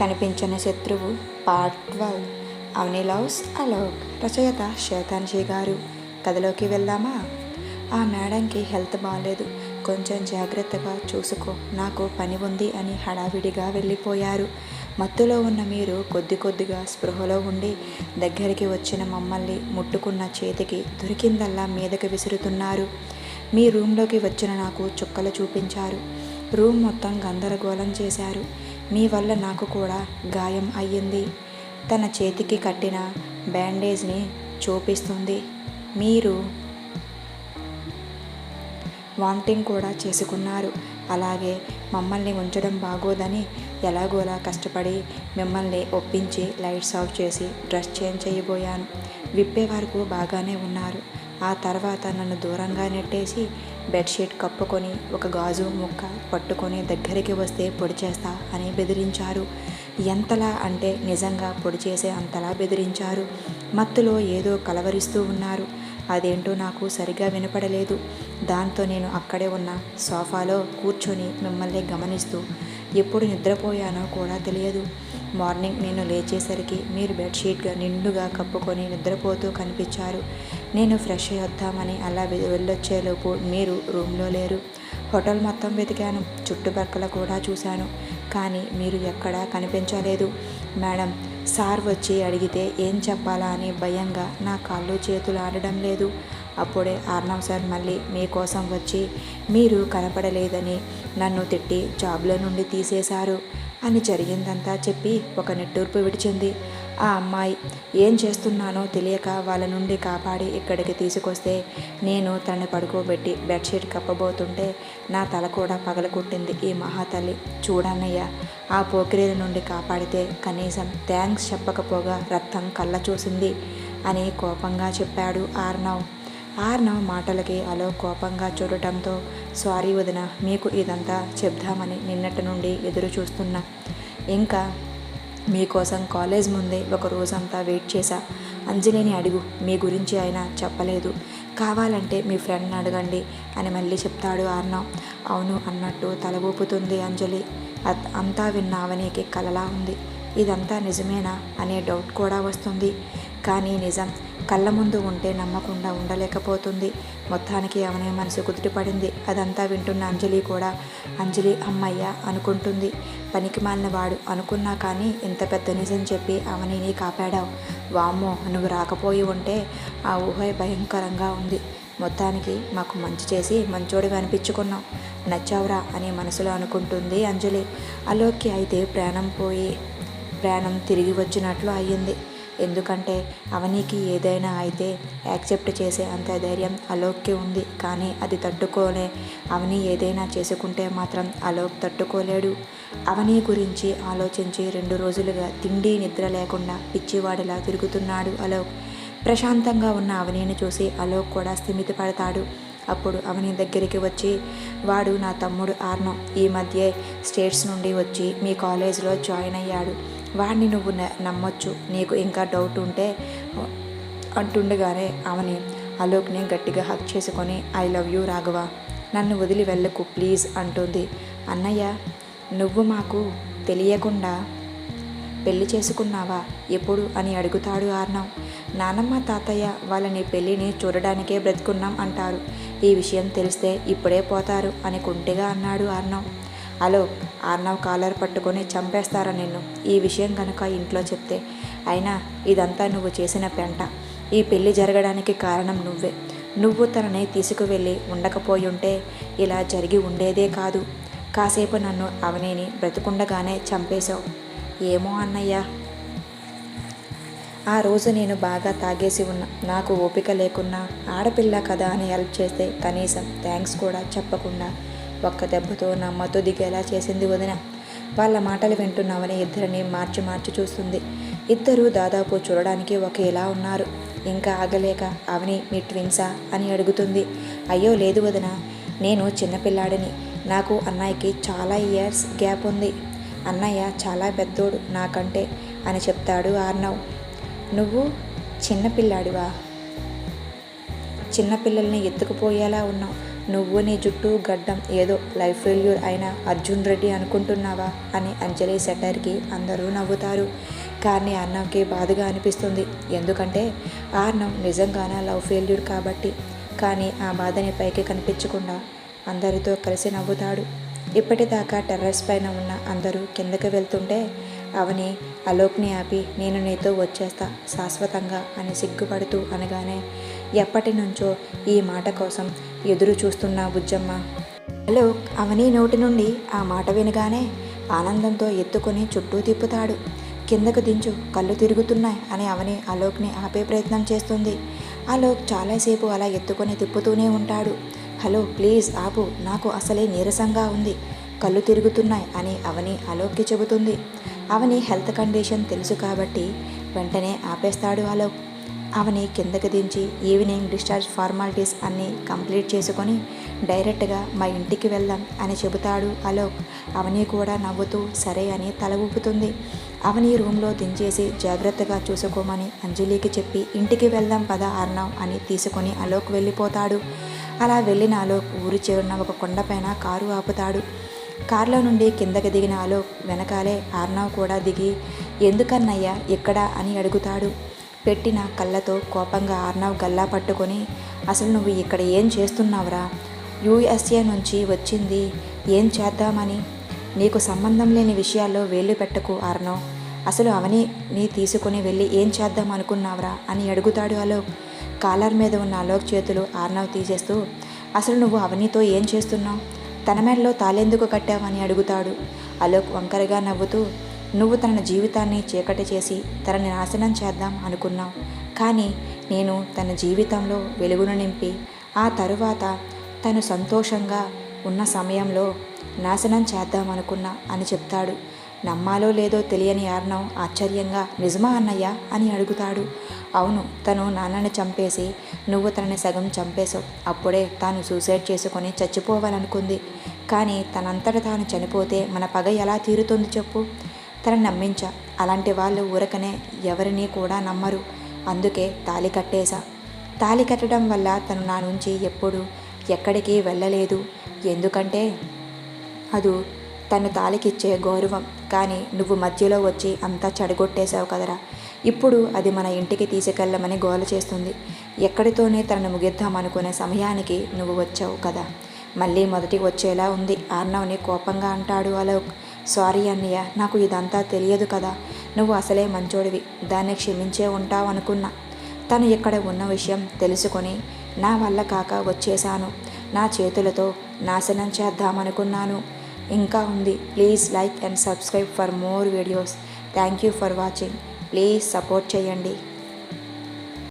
కనిపించని శత్రువు part twelve Avani loves Alok రచయిత శేతాన్జీ గారు. కథలోకి వెళ్దామా? ఆ మేడంకి హెల్త్ బాగాలేదు కొంచెం జాగ్రత్తగా చూసుకో. నాకు పని ఉంది అని హడావిడిగా వెళ్ళిపోయారు. మత్తులో ఉన్న మీరు కొద్ది కొద్దిగా స్పృహలో ఉండి దగ్గరికి వచ్చిన మమ్మల్ని ముట్టుకున్న చేతికి దొరికిందల్లా మీదకి విసురుతున్నారు. మీ రూమ్లోకి వచ్చిన నాకు చుక్కలు చూపించారు. రూమ్ మొత్తం గందరగోళం చేశారు. మీ వల్ల నాకు కూడా గాయం అయ్యింది. తన చేతికి కట్టిన బ్యాండేజ్ని చూపిస్తుంది. మీరు వామిటింగ్ కూడా చేసుకున్నారు. అలాగే మమ్మల్ని ఉంచడం బాగోదని ఎలాగోలా కష్టపడి మిమ్మల్ని ఒప్పించి లైట్స్ ఆఫ్ చేసి డ్రెస్ చేంజ్ చేయబోయాను. విప్పే వరకు బాగానే ఉన్నారు. ఆ తర్వాత నన్ను దూరంగా నెట్టేసి బెడ్షీట్ కప్పుకొని ఒక గాజు ముక్క పట్టుకొని దగ్గరికి వస్తే పొడి చేస్తా అని బెదిరించారు. ఎంతలా అంటే నిజంగా పొడి చేసే అంతలా బెదిరించారు. మత్తులో ఏదో కలవరిస్తూ ఉన్నారు. అదేంటో నాకు సరిగా వినపడలేదు. దాంతో నేను అక్కడే ఉన్న సోఫాలో కూర్చొని మిమ్మల్ని గమనిస్తూ ఎప్పుడు నిద్రపోయానో కూడా తెలియదు. మార్నింగ్ నేను లేచేసరికి మీరు బెడ్షీట్గా నిండుగా కప్పుకొని నిద్రపోతూ కనిపించారు. నేను ఫ్రెష్ వద్దామని అలా వెళ్ళొచ్చేలోపు మీరు రూమ్లో లేరు. హోటల్ మొత్తం వెతికాను చుట్టుపక్కల కూడా చూశాను. కానీ మీరు ఎక్కడా కనిపించలేదు. మేడం సార్ వచ్చి అడిగితే ఏం చెప్పాలా అని భయంగా నా కాళ్ళు చేతులు ఆడడం లేదు. అప్పుడే ఆర్నవ్ సార్ మళ్ళీ మీకోసం వచ్చి మీరు కనపడలేదని నన్ను తిట్టి జాబ్లో నుండి తీసేశారు అని జరిగిందంతా చెప్పి ఒక నిట్టూర్పు విడిచింది. ఆ అమ్మాయి ఏం చేస్తున్నానో తెలియక వాళ్ళ నుండి కాపాడి ఇక్కడికి తీసుకొస్తే నేను తనని పడుకోబెట్టి బెడ్షీట్ కప్పబోతుంటే నా తల కూడా పగలగొట్టింది ఈ మహాతల్లి. చూడన్నయ్య ఆ పోకిరీల నుండి కాపాడితే కనీసం థ్యాంక్స్ చెప్పకపోగా రక్తం కళ్ళ చూసింది అని కోపంగా చెప్పాడు ఆర్నవ్. ఆర్నవ్ మాటలకి అలో కోపంగా చూడటంతో సారీ వదిన మీకు ఇదంతా చెప్దామని నిన్నటి నుండి ఎదురు చూస్తున్నా ఇంకా మీకోసం కాలేజ్ ముందే ఒక రోజంతా వెయిట్ చేశా. అంజలిని అడుగు మీ గురించి ఆయన చెప్పలేదు. కావాలంటే మీ ఫ్రెండ్ని అడగండి అని మళ్ళీ చెప్తాడు ఆర్నవ్ అవును అన్నట్టు తల ఊపుతుంది అంజలి. అత్- అంతా విన్న అవనికి కలలా ఉంది. ఇదంతా నిజమేనా అనే డౌట్ కూడా వస్తుంది. కానీ నిజం కళ్ళ ముందు ఉంటే నమ్మకుండా ఉండలేకపోతుంది. మొత్తానికి అవనే మనసు కుదుటిపడింది. అదంతా వింటున్న అంజలి కూడా అంజలి అమ్మయ్య అనుకుంటుంది. పనికి మాలిన వాడు అనుకున్నా కానీ ఇంత పెద్ద నిజం చెప్పి అవనిని కాపాడావు. వామ్మో నువ్వు రాకపోయి ఉంటే ఆ ఊహ భయంకరంగా ఉంది. మొత్తానికి మాకు మంచి చేసి మంచోడివి అనిపించుకున్నాం. నచ్చావురా అని మనసులో అనుకుంటుంది అంజలి. అలోక్కి అయితే ప్రాణం పోయి ప్రాణం తిరిగి వచ్చినట్లు అయ్యింది. ఎందుకంటే అవనీకి ఏదైనా అయితే యాక్సెప్ట్ చేసే అంత ధైర్యం అలోక్కి ఉంది. కానీ అది తట్టుకోలే. అవని ఏదైనా చేసుకుంటే మాత్రం అలోక్ తట్టుకోలేడు. అవని గురించి ఆలోచించి రెండు రోజులుగా తిండి నిద్ర లేకుండా పిచ్చివాడిలా తిరుగుతున్నాడు అలోక్. ప్రశాంతంగా ఉన్న అవనిని చూసి అలోక్ కూడా స్థిమితపడతాడు అప్పుడు అవని దగ్గరికి వచ్చి వాడు నా తమ్ముడు ఆర్నో. ఈ మధ్య స్టేట్స్ నుండి వచ్చి మీ కాలేజీలో జాయిన్ అయ్యాడు. వాడిని నువ్వు నమ్మొచ్చు. నీకు ఇంకా డౌట్ ఉంటే అంటుండగానే ఆమెని అలోక్ని గట్టిగా హక్ చేసుకొని ఐ లవ్ యూ రాఘవ. నన్ను వదిలి వెళ్ళకు ప్లీజ్ అంటుంది. అన్నయ్య నువ్వు మాకు తెలియకుండా పెళ్ళి చేసుకున్నావా? ఎప్పుడు? అని అడుగుతాడు ఆర్నవ్. నానమ్మ తాతయ్య వాళ్ళని పెళ్ళిని చూడడానికే బ్రతుకున్నాం అంటారు. ఈ విషయం తెలిస్తే ఇప్పుడే పోతారు అని కుంటిగా అన్నాడు ఆర్నవ్. హలో ఆర్నవ్ కాలర్ పట్టుకొని చంపేస్తారా నిన్ను? ఈ విషయం కనుక ఇంట్లో చెప్తే. అయినా ఇదంతా నువ్వు చేసిన పెంట. ఈ పెళ్ళి జరగడానికి కారణం నువ్వే. నువ్వు తనని తీసుకువెళ్ళి ఉండకపోయుంటే ఇలా జరిగి ఉండేదే కాదు. కాసేపు నన్ను అవనేని బ్రతుకుండగానే చంపేశావు. ఏమో అన్నయ్యా. ఆ రోజు నేను బాగా తాగేసి ఉన్నా. నాకు ఓపిక లేకున్నా. ఆడపిల్ల కదా అని హెల్ప్ చేస్తే కనీసం థ్యాంక్స్ కూడా చెప్పకుండా ఒక్క దెబ్బతో నా మత్తు దిగేలా చేసింది వదిన. వాళ్ళ మాటలు వింటున్నామని ఇద్దరిని మార్చి మార్చి చూస్తుంది. ఇద్దరు దాదాపు చూడడానికి ఒకేలా ఉన్నారు. ఇంకా ఆగలేక అవని మీ ట్విన్సా అని అడుగుతుంది. అయ్యో లేదు వదిన నేను చిన్నపిల్లాడిని నాకు అన్నయ్యకి చాలా ఇయర్స్ గ్యాప్ ఉంది. అన్నయ్య చాలా పెద్దోడు నాకంటే అని చెప్తాడు ఆర్నవ్. నువ్వు చిన్నపిల్లాడివా చిన్నపిల్లల్ని ఎత్తుకుపోయేలా ఉన్నావు. నువ్వు నీ జుట్టు గడ్డం ఏదో లైఫ్ ఫెయిల్యూర్ అయిన అర్జున్ రెడ్డి అనుకుంటున్నావా? అని అంజలి సెటర్కి అందరూ నవ్వుతారు. కానీ అర్ణవ్కి బాధగా అనిపిస్తుంది. ఎందుకంటే అన్నం నిజంగానే లవ్ ఫెయిల్యూర్ కాబట్టి. కానీ ఆ బాధని పైకి కనిపించకుండా అందరితో కలిసి నవ్వుతాడు. ఇప్పటిదాకా టెర్రస్ పైన ఉన్న అందరూ కిందకి వెళ్తుంటే అవని అలోక్ని ఆపి నేను నీతో వచ్చేస్తా శాశ్వతంగా అని సిగ్గుపడుతూ అనగానే ఎప్పటి నుంచో ఈ మాట కోసం ఎదురు చూస్తున్న బుజ్జమ్మ. అలోక్ అవని నోటి నుండి ఆ మాట వినగానే ఆనందంతో ఎత్తుకొని చుట్టూ తిప్పుతాడు. కిందకు దించు కళ్ళు తిరుగుతున్నాయి అని అవని అలోక్ని ఆపే ప్రయత్నం చేస్తుంది. అలోక్ చాలాసేపు అలా ఎత్తుకొని తిప్పుతూనే ఉంటాడు. హలో ప్లీజ్ ఆపు నాకు అసలే నీరసంగా ఉంది. కళ్ళు తిరుగుతున్నాయి అని అవని అలోక్కి చెబుతుంది. అవని హెల్త్ కండిషన్ తెలుసు కాబట్టి వెంటనే ఆపేస్తాడు అలోక్. అవని కిందకి దించి ఈవినింగ్ డిశ్చార్జ్ ఫార్మాలిటీస్ అన్నీ కంప్లీట్ చేసుకొని డైరెక్ట్గా మా ఇంటికి వెళ్దాం అని చెబుతాడు అలోక్. అవని కూడా నవ్వుతూ సరే అని తల ఊపుతుంది. అవని రూమ్లో దించేసి జాగ్రత్తగా చూసుకోమని అంజలికి చెప్పి ఇంటికి వెళ్దాం పద అర్ణవ్ అని తీసుకొని అలోక్ వెళ్ళిపోతాడు. అలా వెళ్ళిన అలోక్ ఊరి చివరిన ఒక కొండపైన కారు ఆపుతాడు. కారులో నుండి కిందకి దిగిన అలోక్ వెనకాలే అర్ణవ్ కూడా దిగి ఎందుకన్నయ్యా ఎక్కడా? అని అడుగుతాడు. పెట్టిన కళ్ళతో కోపంగా ఆర్నవ్ గల్లా పట్టుకొని అసలు నువ్వు ఇక్కడ ఏం చేస్తున్నావురా? యూఎస్ఏ నుంచి వచ్చింది ఏం చేద్దామని? నీకు సంబంధం లేని విషయాల్లో వేళ్ళు పెట్టకు ఆర్నవ్ అసలు అవని నీ తీసుకుని వెళ్ళి ఏం చేద్దాం అనుకున్నావురా? అని అడుగుతాడు అలోక్. కాలర్ మీద ఉన్న అలోక్ చేతులు ఆర్నవ్ తీసేస్తూ అసలు నువ్వు అవనితో ఏం చేస్తున్నావు? తన మెడలో తాళెందుకు కట్టావని అడుగుతాడు. అలోక్ వంకరగా నవ్వుతూ నువ్వు తన జీవితాన్ని చీకటి చేసి తనని నాశనం చేద్దాం అనుకున్నావు. కానీ నేను తన జీవితంలో వెలుగును నింపి ఆ తరువాత తను సంతోషంగా ఉన్న సమయంలో నాశనం చేద్దాం అనుకున్నా అని చెప్తాడు. నమ్మాలో లేదో తెలియని ఆర్ణం ఆశ్చర్యంగా నిజమా అన్నయ్య? అని అడుగుతాడు. అవును తను నాన్నని చంపేసి నువ్వు తనని సగం చంపేశావు. అప్పుడే తాను సూసైడ్ చేసుకొని చచ్చిపోవాలనుకుంది. కానీ తనంతట తాను చనిపోతే మన పగ ఎలా తీరుతుంది చెప్పు. తనని నమ్మించా. అలాంటి వాళ్ళు ఊరకనే ఎవరిని కూడా నమ్మరు. అందుకే తాలి కట్టేశా. తాలి కట్టడం వల్ల తను నా నుంచి ఎప్పుడు ఎక్కడికి వెళ్ళలేదు. ఎందుకంటే అది తను తాలికిచ్చే గౌరవం. కానీ నువ్వు మధ్యలో వచ్చి అంతా చెడగొట్టేశావు కదరా. ఇప్పుడు అది మన ఇంటికి తీసుకెళ్ళమని గోల చేస్తుంది. ఎక్కడితోనే తనను ముగిద్దాం అనుకునే సమయానికి నువ్వు వచ్చావు కదా. మళ్ళీ మొదటికి వచ్చేలా ఉంది. ఆర్నవ్ని కోపంగా అంటాడు అలోక్. సారీ అన్నయ్య నాకు ఇదంతా తెలియదు కదా. నువ్వు అసలే మంచోడివి దాన్ని క్షమించే ఉంటావు అనుకున్నా తను ఇక్కడ ఉన్న విషయం తెలుసుకొని నా వల్ల కాక వచ్చేశాను. నా చేతులతో నాశనం చేద్దామనుకున్నాను. ఇంకా ఉంది. Please like and subscribe for more videos. Thank you for watching. Please support చేయండి.